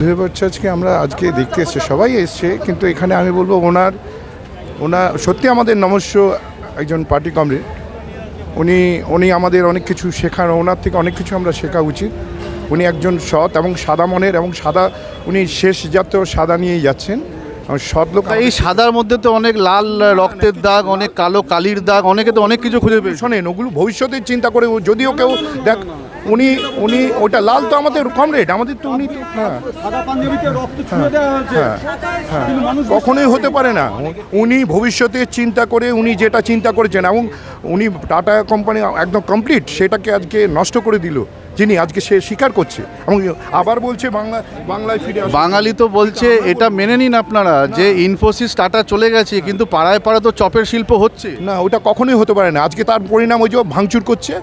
আজকে আমরা আজকে দেখতে এসছে, সবাই এসছে, কিন্তু এখানে আমি বলব ওনার ওনার সত্যি আমাদের নমস্য একজন পার্টি কমরেড। উনি উনি আমাদের অনেক কিছু শেখার ওনার থেকে অনেক কিছু আমরা শেখা উচিত। উনি একজন সৎ এবং সাদা মনের এবং সাদা, উনি শেষ জাতীয় সাদা নিয়েই যাচ্ছেন। সৎ লোক এই সাদার মধ্যে তো অনেক লাল রক্তের দাগ, অনেক কালো কালির দাগ, অনেকে তো অনেক কিছু খুঁজে পেয়েছে। শোনেন, ওগুলো ভবিষ্যতের চিন্তা করে যদিও কেউ, দেখ, উনি উনি, ওটা লাল তো আমাদের কমরেড আমাদের তো উনি তো হ্যাঁ। হ্যাঁ হ্যাঁ কখনোই হতে পারে না। উনি ভবিষ্যতে চিন্তা করে, উনি যেটা চিন্তা করেছেন, এবং উনি টাটা কোম্পানি একদম কমপ্লিট, সেটাকে আজকে নষ্ট করে দিল। যিনি আজকে সে স্বীকার করছে। এবং আবার বলছে বাংলা বাংলায় ফিরে বাঙালি তো বলছে এটা মেনে নিন আপনারা যে ইনফোসিস টাটা চলে গেছে কিন্তু পাড়ায় পাড়ায় তো চপের শিল্প হচ্ছে। না ওটা কখনোই হতে পারে না। আজকে তার পরিণাম ওই যে ভাঙচুর করছে।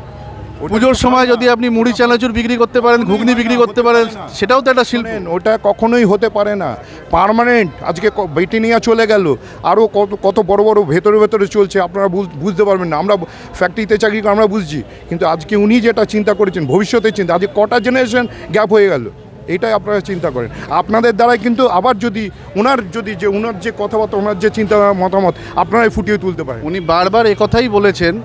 পুজোর সময় যদি আপনি মুড়ি চানাচুর বিক্রি করতে পারেন ঘুগনি বিক্রি করতে পারেন সেটাও তো একটা শিল্প। ওটা কখনোই হতে পারে না। পার্মানেন্ট আজকে ব্রিটেনিয়া চলে গেল আরও কত কত বড় বড় ভেতরে ভেতরে চলছে আপনারা বুঝ- বুঝতে পারবেন না। আমরা ফ্যাক্টরিতে চাকরি করি, আমরা বুঝছি কিন্তু আজকে উনি যেটা চিন্তা করেছেন ভবিষ্যতের চিন্তা আজকে কটা জেনারেশন গ্যাপ হয়ে গেল এটাই আপনারা চিন্তা করেন। আপনাদের দ্বারাই কিন্তু আবার যদি ওনার যদি যে ওনার যে কথাবার্তা ওনার যে চিন্তা মতামত আপনারাই ফুটিয়ে তুলতে পারেন। উনি বারবার একথাই বলেছেন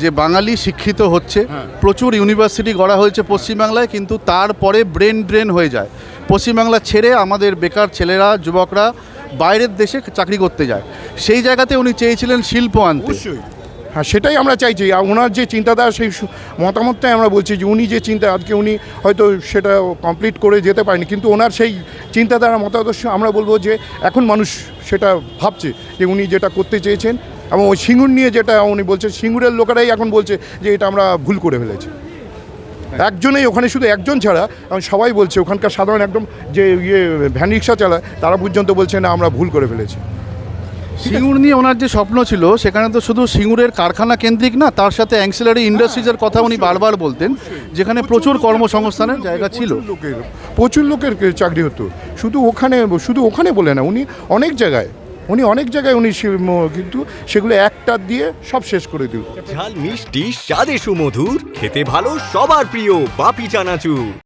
যে বাঙালি শিক্ষিত হচ্ছে হ্যাঁ। প্রচুর ইউনিভার্সিটি গড়া হয়েছে পশ্চিমবাংলায় কিন্তু তারপরে ব্রেন ড্রেন হয়ে যায়। পশ্চিমবাংলা ছেড়ে আমাদের বেকার ছেলেরা যুবকরা বাইরের দেশে চাকরি করতে যায়। সেই জায়গাতে উনি চেয়েছিলেন শিল্প আনতে। অবশ্যই। হ্যাঁ সেটাই আমরা চাইছি। আর ওনার যে চিন্তাধারা সেই মতামতটাই আমরা বলছি যে উনি যে চিন্তা আজকে উনি হয়তো সেটা কমপ্লিট করে যেতে পারেনি কিন্তু ওনার সেই চিন্তাধারা মতাদর্শ আমরা বলব যে এখন মানুষ সেটা ভাবছে যে উনি যেটা করতে চেয়েছেন এবং ওই সিঙ্গুর নিয়ে যেটা উনি বলছে সিঙ্গুরের লোকেরাই এখন বলছে যে এটা আমরা ভুল করে ফেলেছি। একজনেই ওখানে শুধু একজন ছাড়া এবং সবাই বলছে ওখানকার সাধারণ একদম যে ইয়ে ভ্যান রিক্সা চালায় তারা পর্যন্ত বলছে না আমরা ভুল করে ফেলেছি। সিঙ্গুর নিয়ে ওনার যে স্বপ্ন ছিল সেখানে তো শুধু সিঙ্গুরের কারখানা কেন্দ্রিক না তার সাথে অ্যাংসিলারি ইন্ডাস্ট্রিজের কথা উনি বারবার বলতেন যেখানে প্রচুর কর্মসংস্থানের জায়গা ছিল। লোকের প্রচুর লোকের চাকরি হতো। শুধু ওখানে শুধু ওখানে বলে না উনি অনেক জায়গায় উনি অনেক জায়গায় উনি কিন্তু সেগুলো একটা দিয়ে সব শেষ করে দিল। ঝাল মিষ্টি স্বাদে সুমধুর, খেতে ভালো, সবার প্রিয় বাপি চানাচুর।